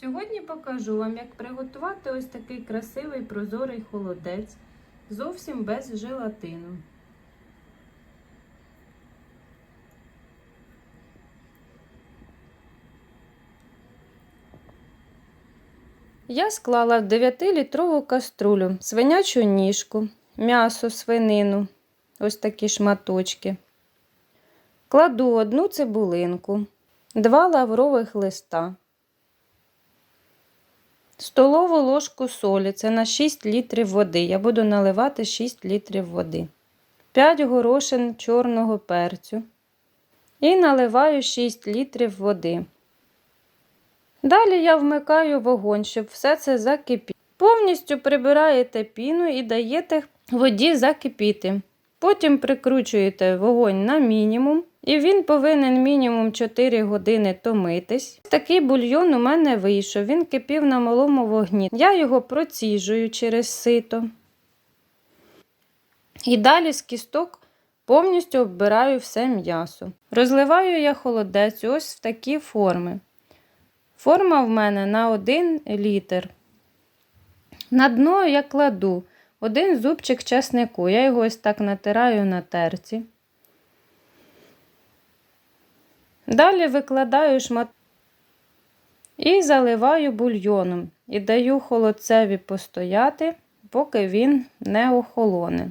Сьогодні покажу вам, як приготувати ось такий красивий прозорий холодець зовсім без желатину. Я склала в 9-літрову каструлю свинячу ніжку, м'ясо, свинину, ось такі шматочки. Кладу одну цибулинку, два лаврових листа, столову ложку солі, це на 6 літрів води. Я буду наливати 6 літрів води, 5 горошин чорного перцю і наливаю 6 літрів води. Далі я вмикаю вогонь, щоб все це закипіло. Повністю прибираєте піну і даєте воді закипіти. Потім прикручуєте вогонь на мінімум, і він повинен мінімум 4 години томитись. Такий бульйон у мене вийшов. Він кипів на малому вогні. Я його проціжую через сито. І далі з кісток повністю оббираю все м'ясо. Розливаю я холодець ось в такі форми. Форма в мене на 1 літр. На дно я кладу один зубчик часнику. Я його ось так натираю на терці. Далі викладаю шмат і заливаю бульйоном. І даю холодцеві постояти, поки він не охолоне.